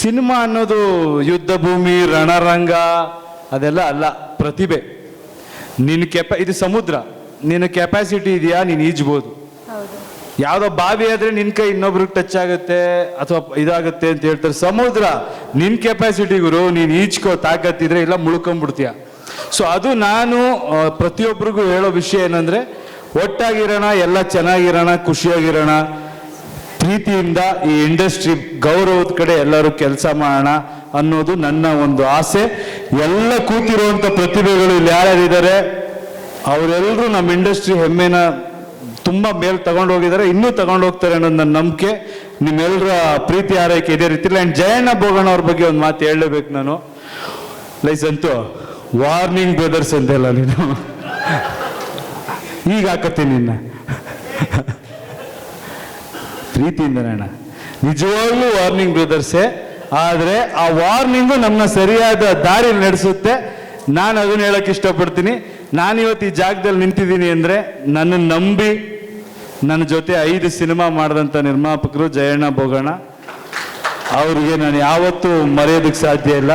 Cinema ಅನ್ನೋದು ಯುದ್ಧ ಭೂಮಿ ರಣರಂಗ ಅದೆಲ್ಲ ಅಲ್ಲ ಪ್ರತಿಭೆ. ನಿನ್ನ ಕೆಪ ಇದು ಸಮುದ್ರ. ನಿನ್ನ ಕೆಪಾಸಿಟಿ ಇದೆಯಾ ನೀನು ಈಜ್ಬೋದು. ಯಾವುದೋ ಬಾವಿ ಆದ್ರೆ ನಿನ್ ಕೈ ಇನ್ನೊಬ್ರಿಗೆ ಟಚ್ ಆಗುತ್ತೆ ಅಥವಾ ಇದಾಗುತ್ತೆ ಅಂತ ಹೇಳ್ತಾರೆ. ಸಮುದ್ರ ನಿನ್ ಕೆಪಾಸಿಟಿ ಗುರು ನೀನ್ ಈಜ್ಕೋ ತಾಕತ್ತಿದ್ರೆ ಇಲ್ಲ ಮುಳ್ಕೊಂಡ್ಬಿಡ್ತೀಯ ಸೊ ಅದು ನಾನು ಪ್ರತಿಯೊಬ್ಬರಿಗೂ ಹೇಳೋ ವಿಷಯ ಏನಂದ್ರೆ ಒಟ್ಟಾಗಿರೋಣ ಎಲ್ಲ ಚೆನ್ನಾಗಿರೋಣ ಖುಷಿಯಾಗಿರೋಣ ಪ್ರೀತಿಯಿಂದ ಈ ಇಂಡಸ್ಟ್ರಿ ಗೌರವದ ಕಡೆ ಎಲ್ಲರೂ ಕೆಲಸ ಮಾಡೋಣ ಅನ್ನೋದು ನನ್ನ ಒಂದು ಆಸೆ. ಎಲ್ಲ ಕೂತಿರುವಂಥ ಪ್ರತಿಭೆಗಳು ಇಲ್ಲಿ ಯಾರ್ಯಾರಿದ್ದಾರೆ ಅವರೆಲ್ಲರೂ ನಮ್ಮ ಇಂಡಸ್ಟ್ರಿ ಹೆಮ್ಮೆನ ತುಂಬ ಮೇಲ್ ತಗೊಂಡು ಹೋಗಿದ್ದಾರೆ ಇನ್ನೂ ತಗೊಂಡು ಹೋಗ್ತಾರೆ ಅನ್ನೋದು ನನ್ನ ನಂಬಿಕೆ. ನಿಮ್ಮೆಲ್ಲರ ಪ್ರೀತಿ ಆರೈಕೆ ಇದೇ ರೀತಿಲಿ. ಆ್ಯಂಡ್ ಜಯಣ್ಣ ಬೋಗಣ್ಣ ಅವ್ರ ಬಗ್ಗೆ ಒಂದು ಮಾತು ಹೇಳಲೇಬೇಕು ನಾನು. ಲೈಸ್ ಅಂತೂ ವಾರ್ನಿಂಗ್ ಬ್ರದರ್ಸ್ ಅಂತೆಲ್ಲ ನೀನು. ಈಗ ಹಾಕತ್ತೀನಿ ನಿನ್ನ. ಪ್ರೀತಿಯಿಂದ ಅಣ್ಣ ನಿಜವಾಗ್ಲೂ ವಾರ್ನಿಂಗ್ ಬ್ರದರ್ಸೇ ಆದರೆ ಆ ವಾರ್ನಿಂಗು ನಮ್ಮನ್ನ ಸರಿಯಾದ ದಾರಿ ನಡೆಸುತ್ತೆ. ನಾನು ಅದನ್ನ ಹೇಳಕ್ ಇಷ್ಟಪಡ್ತೀನಿ. ನಾನು ಇವತ್ತು ಈ ಜಾಗದಲ್ಲಿ ನಿಂತಿದ್ದೀನಿ ಅಂದರೆ ನನ್ನ ನಂಬಿ ನನ್ನ ಜೊತೆ ಐದು ಸಿನಿಮಾ ಮಾಡಿದಂಥ ನಿರ್ಮಾಪಕರು ಜಯಣ್ಣ ಬೋಗಣ್ಣ. ಅವರಿಗೆ ನಾನು ಯಾವತ್ತೂ ಮರೆಯೋದಕ್ಕೆ ಸಾಧ್ಯ ಇಲ್ಲ.